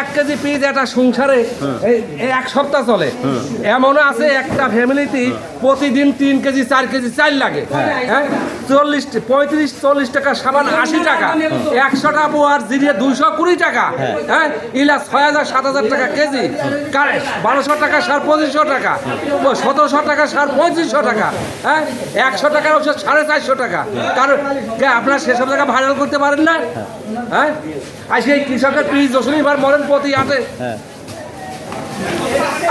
এক KG piece একটা সংসারে এই এক সপ্তাহ চলে। এমনও আছে একটা ফ্যামিলিতে প্রতিদিন তিন কেজি, চার কেজি চাল লাগে। হ্যাঁ? চল্লিশ, পঁয়ত্রিশ, চল্লিশ টাকা সাবান আশি টাকা। একশো টাকা পোয়ার জিরিয়ে দুইশো কুড়ি টাকা। হ্যাঁ? ইলা ছয় হাজার, সাত হাজার টাকা কেজি। বারোশো টাকা, সার পঁচিশশো টাকা। সতেরোশো টাকা, সার পঁয়ত্রিশশো টাকা। হ্যাঁ? একশো টাকার ওষুধ সাড়ে চারশো টাকা। কারণ আপনার সেসব জায়গা ভাইরাল করতে পারেন না? হ্যাঁ? আর সেই কৃষকের পিস এবার মরেন প্রতি হ্যাঁ।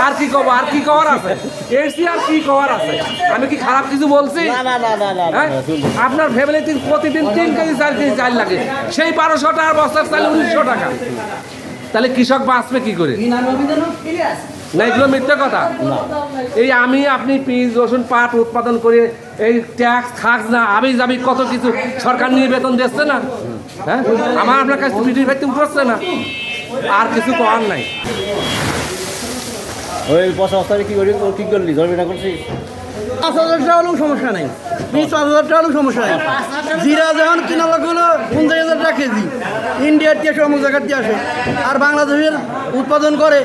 আর কি কব আর কি কওয়ার আছে এসি আর কি কওয়ার আছে আমি কি খারাপ কিছু বলছি না না না না না হ্যাঁ? আপনার ফ্যামিলিতে প্রতিদিন তিন কেজি চার কেজি চাল লাগে সেই বারোশো টাকার বস্তার চাল উনিশশো টাকা তাহলে কৃষক বাঁচবে কি করে না এগুলো মিথ্যে কথা এই আমি আপনি পিস রসুন পাট উৎপাদন করে এই ট্যাক্স খাস না আমি যাবি কত কিছু সরকার নিয়ে বেতন দিচ্ছে না হ্যাঁ আমার আপনার কাছে ভাই তুমি করছে না আর কিছু করার নাই ওই পয়সা অস্তারে কি করি? কি করলি? ধরবি না করছিস? পাঁচ হাজার টাকা হলেও সমস্যা নেই। বিশ, পাঁচ হাজার টাকা হলেও সমস্যা নেই। জিরা যখন কিনা লাগল পঞ্চাশ হাজার টাকা কেজি। ইন্ডিয়ার দিয়ে আসে অমুক জায়গার দিয়ে আসে আর বাংলাদেশের উৎপাদন করে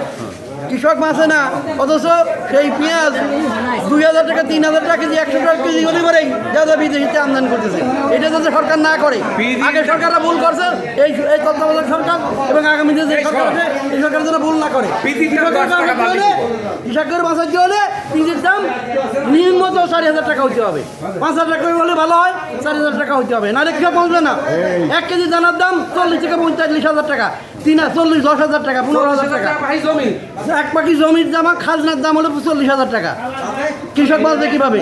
কৃষক বাঁচে না। অথচ সেই পেঁয়াজ দুই হাজার টাকা তিন হাজার টাকা কেজি একশো টাকা কেজি হলে পরেই যা যা বিদেশিতে আমদানি করতেছে। এটা যাতে সরকার না করে। আগে সরকাররা ভুল করছে এই এই তত্ত্বাবধায়ক সরকার এবং আগামীতে যে সরকার আছে এই সরকার যেন ভুল না করে। কৃষকের বাঁচাতে হলে বীজের দাম নিম্নত চারি হাজার টাকা হতে হবে। পাঁচ হাজার টাকা হলে ভালো হয় চারি হাজার টাকা হতে হবে। নাহলে কৃষক পৌঁছবে না। এক কেজি দানার দাম চল্লিশ থেকে পঁয়তাল্লিশ হাজার টাকা। তিন চল্লিশ দশ হাজার টাকা পনেরো হাজার টাকা। জমি। এক পাখি জমির দাম খাজনার দাম হলো চল্লিশ হাজার টাকা। কৃষক বলতে কীভাবে?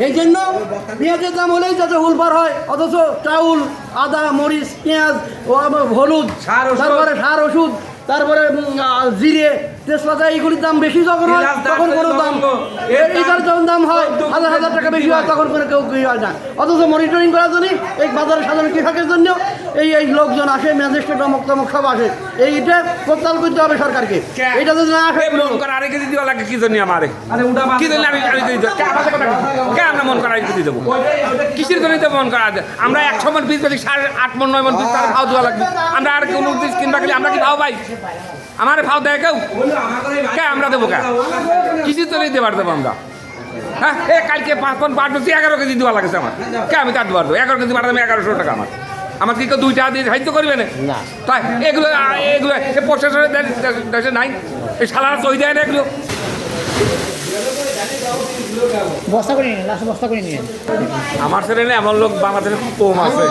এই জন্য পেঁয়াজের দাম হলেই যাতে উলপার হয় অথচ চাউল আদা মরিচ পেঁয়াজ হলুদ সার তারপরে সার ওষুধ তারপরে উম, এইগুলির দাম বেশি যখন হয় তখন কোনো দাম দাম এইটার যখন দাম হয় হাজার হাজার টাকা বেশি হয় তখন কোনো কেউ কেউ হয় না অথচ মনিটরিং করার জন্য এই বাজারে সাধারণ কৃষকের জন্য এই এই লোকজন আসে ম্যাজিস্ট্রেট অমুক তমুক সব আসে। এইটা প্রত্যাল করতে হবে সরকারকে। এটা যদি না আসে মন করা আরে কেজি দেওয়া লাগে কি জন্য আমারে? কি জন্য আমি কে আমরা মন করা আরে কেজি দেবো? কিসের জন্য তো মন করা আমরা একশো মন বেশি সাড়ে আট মন নয় মন পিস তার ভাও দেওয়া লাগবে। আমরা আর কোনো পিস কিনবা গেলে আমরা কি ভাও পাই? আমার ভাও দেয় কেউ? কে আমরা দেবো কে কিসের জন্য দেবার দেবো আমরা হ্যাঁ এ কালকে পাঁচ পন পাঁচ বলছি এগারো কেজি দেওয়া লাগেছে আমার কে আমি তার দেবো এগারো কেজি পাঠাতাম এগারোশো টাকা আমার আমার কি কেউ দুই টাকা দিয়ে সাহায্য করবে না। তাই এগুলো এগুলো এ প্রশাসনের দেশে নাই এই সালারা চই দেয় না এগুলো বস্তা করে নিন লাস্ট বস্তা করে নিন আমার ছেলে আমার লোক বাংলাদেশে খুব কম আছে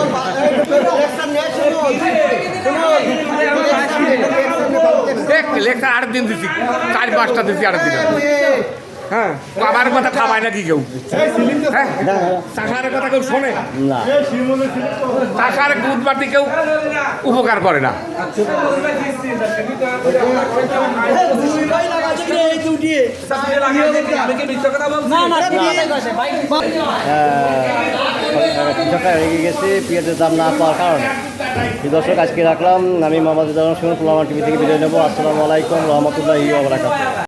লেখা আট দিন দিছি চার পাঁচটা দিছি আট দিন। হ্যাঁ বাবার কথা খাবায় নাকি কেউ? হ্যাঁ চাষার কথা কেউ শোনে? চাষার দুধ কেউ উপকার করে না। কৃষকরা রেগে গেছে পেঁয়াজের দাম না পাওয়ার কারণে দর্শক আজকে রাখলাম আমি মোহাম্মদ সুন্দর টিভি থেকে বিদায় নেব আসসালামু আলাইকুম রহমতুল্লাহ